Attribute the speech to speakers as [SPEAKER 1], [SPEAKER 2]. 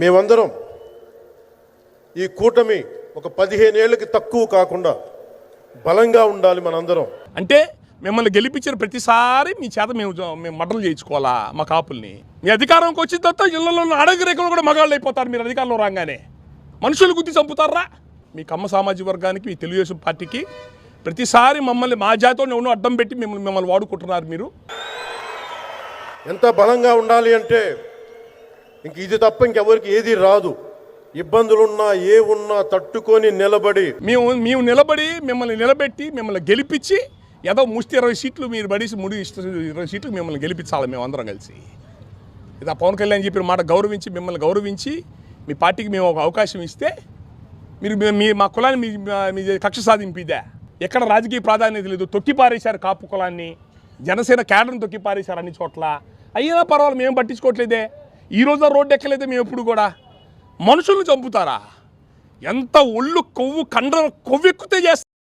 [SPEAKER 1] మేమందరం ఈ కూటమి ఒక పదిహేనేళ్ళకి తక్కువ కాకుండా బలంగా ఉండాలి మనందరం.
[SPEAKER 2] అంటే మిమ్మల్ని గెలిపించిన ప్రతిసారి మీ చేత మేము మేము మటలు చేయించుకోవాలా మా కాపుల్ని? మీ అధికారంకి వచ్చిన తర్వాత ఇళ్ళలో అడగరేఖలు కూడా మగాళ్ళు అయిపోతారు మీరు అధికారంలో రాగానే. మనుషులు గుద్ది చంపుతారా? మీ కమ్మ సామాజిక వర్గానికి మీ తెలుగుదేశం పార్టీకి ప్రతిసారి మమ్మల్ని మా జాతితో ఉన్న అడ్డం పెట్టి మిమ్మల్ని మిమ్మల్ని వాడుకుంటున్నారు మీరు.
[SPEAKER 1] ఎంత బలంగా ఉండాలి అంటే ఇంక ఇది తప్ప ఇంకెవరికి ఏది రాదు. ఇబ్బందులున్నా ఏ ఉన్నా తట్టుకొని నిలబడి.
[SPEAKER 2] మేము మేము నిలబడి మిమ్మల్ని నిలబెట్టి మిమ్మల్ని గెలిపించి ఏదో ముష్టి ఇరవై సీట్లు మీరు పడేసి ముడి ఇరవై సీట్లు మిమ్మల్ని గెలిపించాలి మేము అందరం కలిసి. ఇది ఆ పవన్ కళ్యాణ్ చెప్పిన మాట గౌరవించి మిమ్మల్ని గౌరవించి మీ పార్టీకి మేము ఒక అవకాశం ఇస్తే మీరు మీ- మా కులాన్ని మీ మీ కక్ష సాధింపిదే ఎక్కడ రాజకీయ ప్రాధాన్యత లేదు తొక్కి పారేశారు కాపు కులాన్ని జనసేన కేడర్ని తొక్కి పారేశారు అన్ని చోట్ల. అయినా పర్వాలేదు మేము పట్టించుకోవట్లేదే. ఈ రోజు రోడ్డు ఎక్కలేదు మేము ఎప్పుడు కూడా. మనుషులను చంపుతారా? ఎంత ఒళ్ళు కొవ్వు కండ్ర కొవ్వెక్కుతే చేస్తారు